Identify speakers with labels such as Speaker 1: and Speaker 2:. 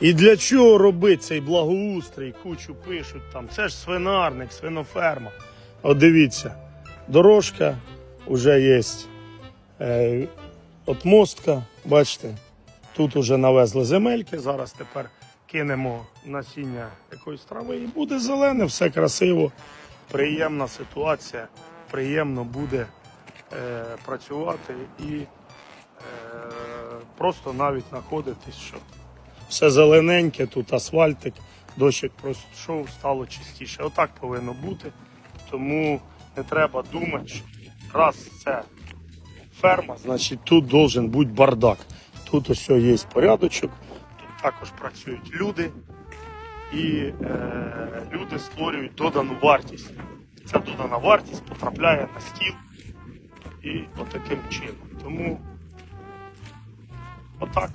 Speaker 1: І для чого робити цей благоустрій? Кучу пишуть там. Це ж свинарник, свиноферма. От дивіться, дорожка вже є. Е, от мостка, бачите, тут вже навезли земельки. Зараз тепер кинемо насіння якоїсь трави і буде зелене, все красиво, приємна ситуація. Приємно буде е, працювати і е, просто навіть знаходитись, що все зелененьке, тут асфальтик, дощик пройшов, стало чистіше. Отак повинно бути. Тому не треба думати, що раз це ферма, значить тут должен бути бардак. Тут ось є порядочок, тут також працюють люди, і е, люди створюють додану вартість. Ця додана вартість потрапляє на стіл і отаким чином. Тому отак.